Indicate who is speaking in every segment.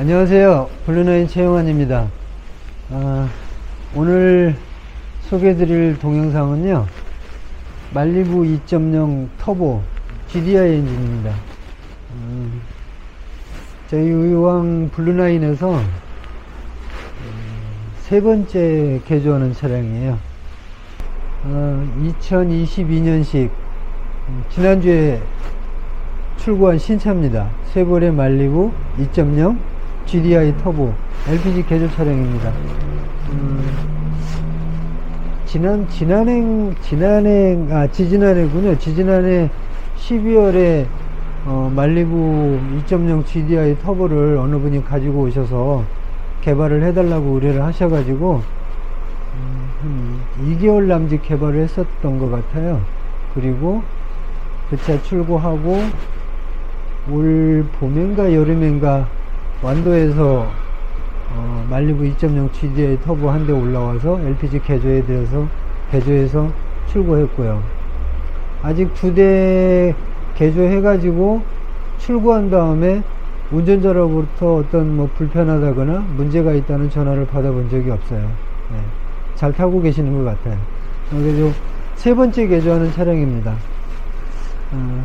Speaker 1: 안녕하세요. 블루나인 최영환입니다. 아, 오늘 소개해드릴 동영상은요. 말리부 2.0 터보 GDI 엔진입니다. 음, 저희 의왕 블루나인에서 음, 세 번째 개조하는 차량이에요. 어, 2022년식 음, 지난주에 출고한 신차입니다. 쉐보레 말리부 2.0 GDI 터보 LPG 개조 차량입니다. 음, 지난 지난해 지난해 아 지지난해군요. 지지난해 12월에 어, 말리부 2.0 GDI 터보를 어느 분이 가지고 오셔서 개발을 해달라고 의뢰를 하셔가지고 음, 한 2개월 남짓 개발을 했었던 것 같아요. 그리고 그 차 출고하고 올 봄인가 여름인가 완도에서 어, 말리부 2.0 GDI 터보 한 대 올라와서 LPG 개조에 대해서 개조해서 출고했고요. 아직 두 대 개조해가지고 출고한 다음에 운전자로부터 어떤 뭐 불편하다거나 문제가 있다는 전화를 받아본 적이 없어요. 네. 잘 타고 계시는 것 같아요. 그래서 세 번째 개조하는 차량입니다. 어,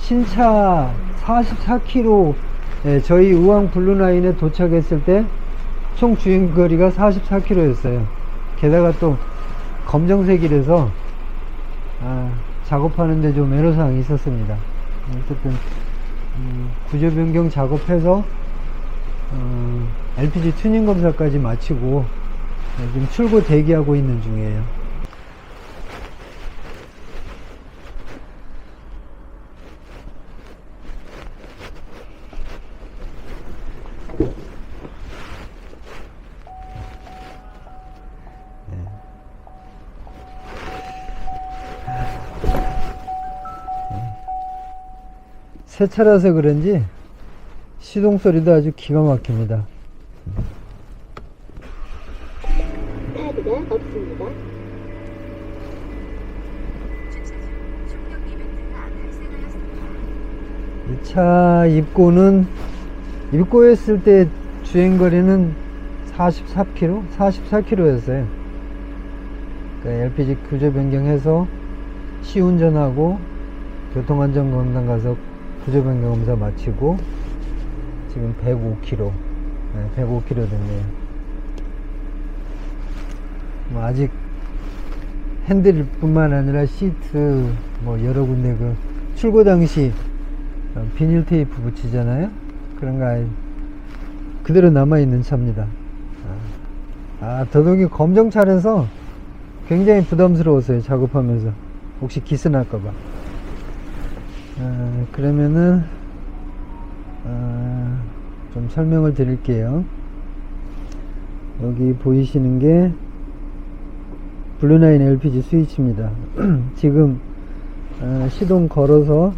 Speaker 1: 신차 44km 예, 저희 의왕 블루라인에 도착했을 때 총 주행거리가 44km였어요. 게다가 또 검정색이라서 아, 작업하는데 좀 애로사항이 있었습니다. 어쨌든 음, 구조 변경 작업해서 어, LPG 튜닝 검사까지 마치고 네, 지금 출고 대기하고 있는 중이에요. 새 차라서 그런지 시동 소리도 아주 기가 막힙니다.
Speaker 2: 카드가 없습니다.
Speaker 1: 이 차 입고는 입고했을 때 주행거리는 44km, 44km였어요. 그러니까 LPG 구조 변경해서 시운전하고 교통안전검사 가서 구조 변경 검사 마치고 지금 105km, 네, 105km 됐네요. 뭐 아직 핸들 뿐만 아니라 시트 뭐 여러 군데 그 출고 당시 어, 비닐 테이프 붙이잖아요. 그런 거 아예 그대로 남아 있는 차입니다. 아, 아, 더더욱이 검정차라서 굉장히 부담스러웠어요. 작업하면서 혹시 기스 날까봐. 아, 그러면은 아, 좀 설명을 드릴게요. 여기 보이시는 게 블루나인 LPG 스위치입니다. 지금 어, 시동 걸어서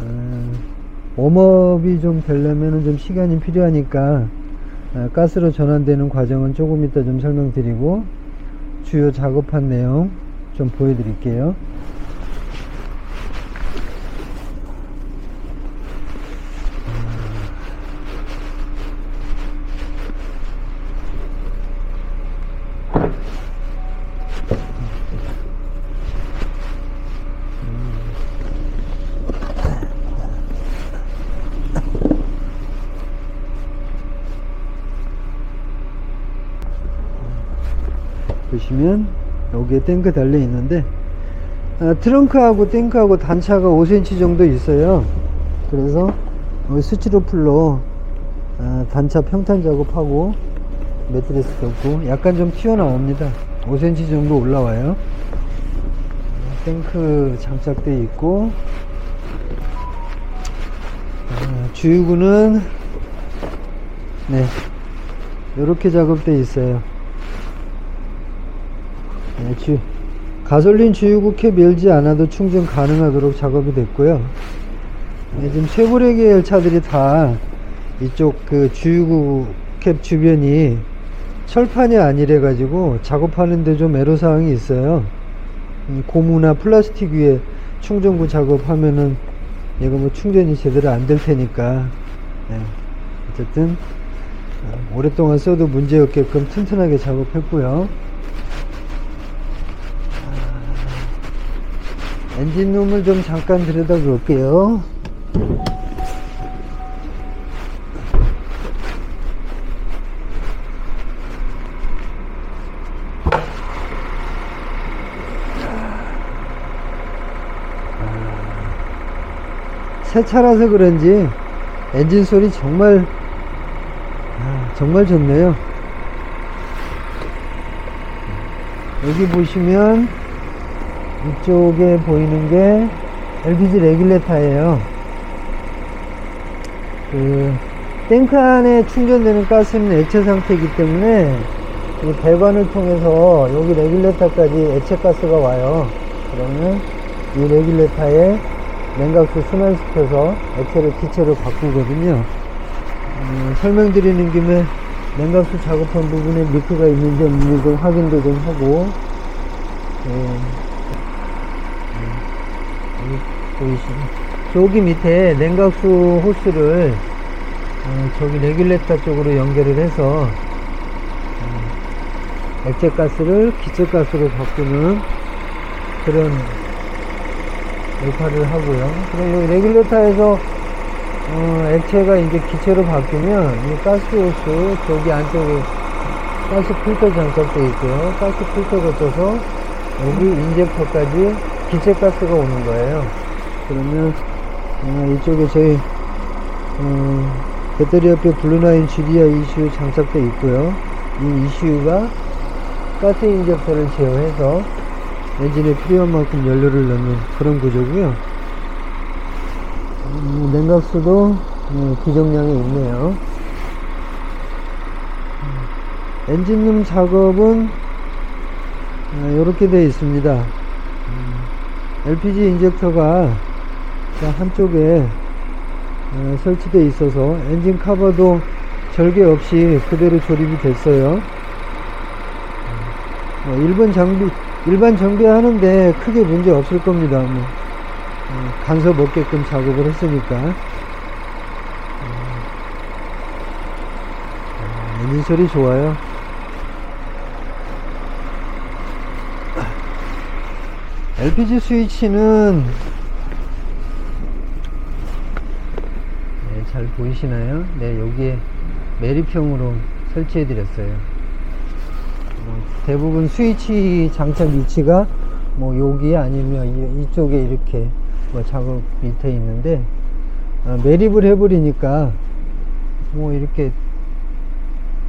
Speaker 1: 어, 웜업이 좀 되려면 좀 시간이 필요하니까 어, 가스로 전환되는 과정은 조금 이따 좀 설명드리고 주요 작업한 내용 좀 보여드릴게요. 보시면 여기에 탱크 달려 있는데 아, 트렁크하고 탱크하고 단차가 5cm 정도 있어요. 그래서 여기 스티로풀로 아, 단차 평탄 작업하고 매트리스 덮고 약간 좀 튀어나옵니다. 5cm 정도 올라와요. 탱크 장착되어 있고 아, 주유구는 네 이렇게 작업되어 있어요 네, 주, 가솔린 주유구 캡 열지 않아도 충전 가능하도록 작업이 됐고요. 네, 지금 쉐보레 계열 차들이 다 이쪽 그 주유구 캡 주변이 철판이 아니래 가지고 작업하는데 좀 애로사항이 있어요. 이 고무나 플라스틱 위에 충전구 작업하면은 얘가 뭐 충전이 제대로 안 될 테니까 네. 어쨌든 어, 오랫동안 써도 문제없게끔 튼튼하게 작업했고요. 아, 엔진룸을 좀 잠깐 들여다 볼게요. 새 차라서 그런지 엔진 소리 정말 아, 정말 좋네요. 여기 보시면 이쪽에 보이는 게 LPG 레귤레터예요. 그 탱크 안에 충전되는 가스는 액체 상태이기 때문에 이 배관을 통해서 여기 레귤레터까지 액체 가스가 와요. 그러면 이 레귤레터에 냉각수 순환시켜서 액체를 기체로 바꾸거든요. 음, 설명드리는 김에 냉각수 작업한 부분에 미크가 있는지 없는지 좀 확인도 좀 하고 예. 음, 여기 보이시죠? 저기 밑에 냉각수 호스를 어, 저기 레귤레터 쪽으로 연결을 해서 음, 액체 가스를 기체 가스로 바꾸는 그런 역할을 하고요. 그리고 이 레귤레터에서 어, 액체가 이제 기체로 바뀌면 이 가스 호스 저기 안쪽에 가스 필터 장착되어 있고요. 가스 필터 거쳐서 여기 인젝터까지 기체 가스가 오는 거예요. 그러면 어, 이쪽에 저희 어, 배터리 옆에 블루라인 GDI ECU 장착되어 있고요. 이 ECU가 가스 인젝터를 제어해서 엔진에 필요한 만큼 연료를 넣는 그런 구조고요. 음, 냉각수도 음, 기정량에 있네요. 음, 엔진룸 작업은 이렇게 되어 있습니다. 음, LPG 인젝터가 자, 한쪽에 어, 설치되어 있어서 엔진 커버도 절개 없이 그대로 조립이 됐어요. 뭐 일본 장비 일반 정비하는데 크게 문제 없을 겁니다. 뭐 어, 간섭 없게끔 작업을 했으니까 어, 어, 엔진 소리 좋아요. LPG 스위치는 네, 잘 보이시나요? 네, 여기에 매립형으로 설치해 드렸어요. 뭐 대부분 스위치 장착 위치가 뭐 여기 아니면 이- 이쪽에 이렇게 뭐 작업 밑에 있는데 아, 매립을 해버리니까 뭐 이렇게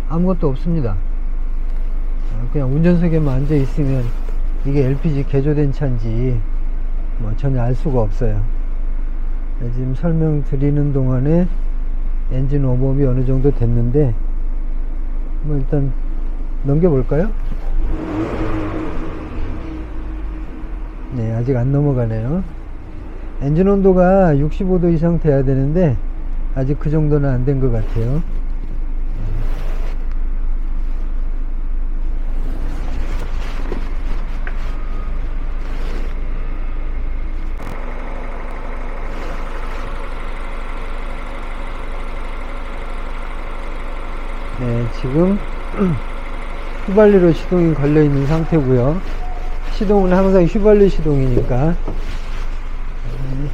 Speaker 1: 아무것도 없습니다. 아, 그냥 운전석에만 앉아 있으면 이게 LPG 개조된 차인지 뭐 전혀 알 수가 없어요. 네, 지금 설명드리는 동안에 엔진 웜업이 어느 정도 됐는데 뭐 일단 넘겨볼까요? 네, 아직 안 넘어가네요. 엔진 온도가 65도 이상 돼야 되는데, 아직 그 정도는 안 된 것 같아요. 네, 지금 휘발유로 시동이 걸려 있는 상태고요. 시동은 항상 휘발유 시동이니까 음,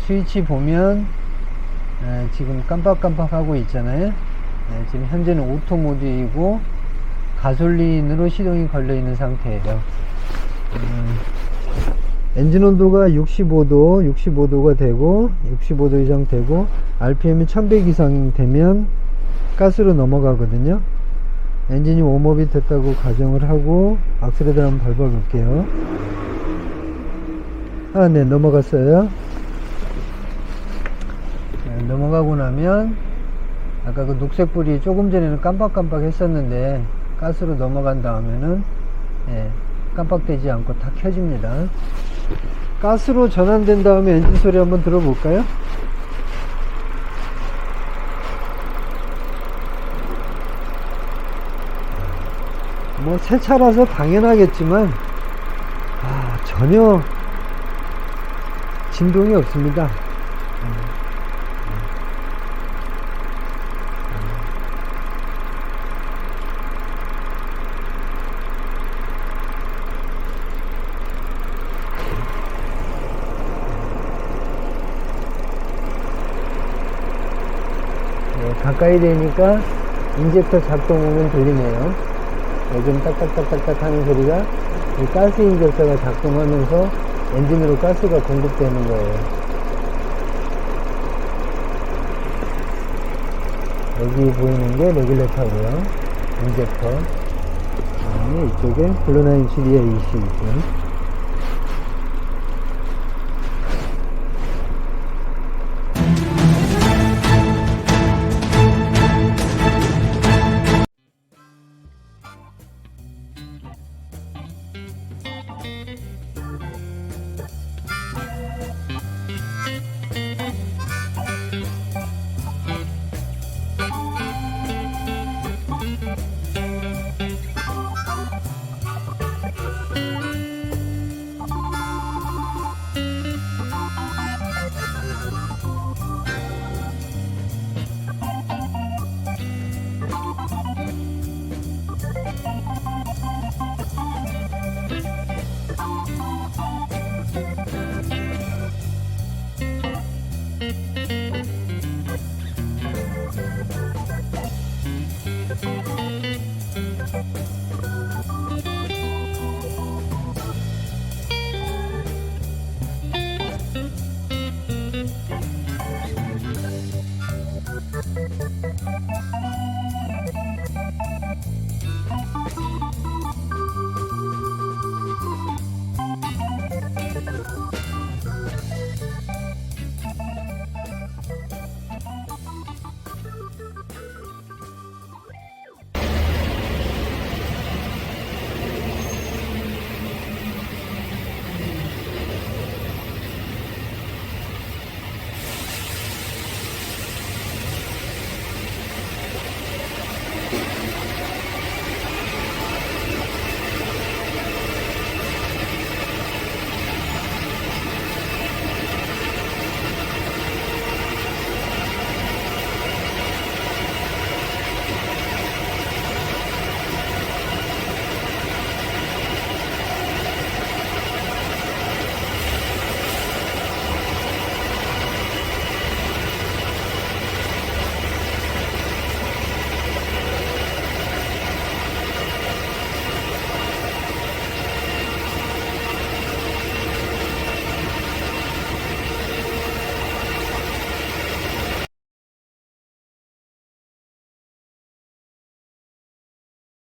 Speaker 1: 스위치 보면 에, 지금 깜빡깜빡 하고 있잖아요. 네, 지금 현재는 오토 모드이고 가솔린으로 시동이 걸려 있는 상태예요. 음, 엔진 온도가 65도, 65도가 되고 65도 이상 되고 RPM이 1100 이상 되면 가스로 넘어가거든요. 엔진이 웜업이 됐다고 가정을 하고 악셀레터 한번 밟아 볼게요. 아, 네, 넘어갔어요. 네, 넘어가고 나면 아까 그 녹색 불이 조금 전에는 깜빡깜빡 했었는데 가스로 넘어간 다음에는 예, 깜빡되지 않고 다 켜집니다. 가스로 전환된 다음에 엔진 소리 한번 들어볼까요? 뭐 새 차라서 당연하겠지만 아, 전혀 진동이 없습니다. 음. 음. 네, 가까이 되니까 인젝터 작동음은 들리네요. 요즘 딱딱딱딱딱 하는 소리가 이 가스 인젝터가 작동하면서 엔진으로 가스가 공급되는 거예요. 여기 보이는 게 레귤레터고요. 인젝터. 그다음에 이쪽에 블루나인 GDI EC 있고요.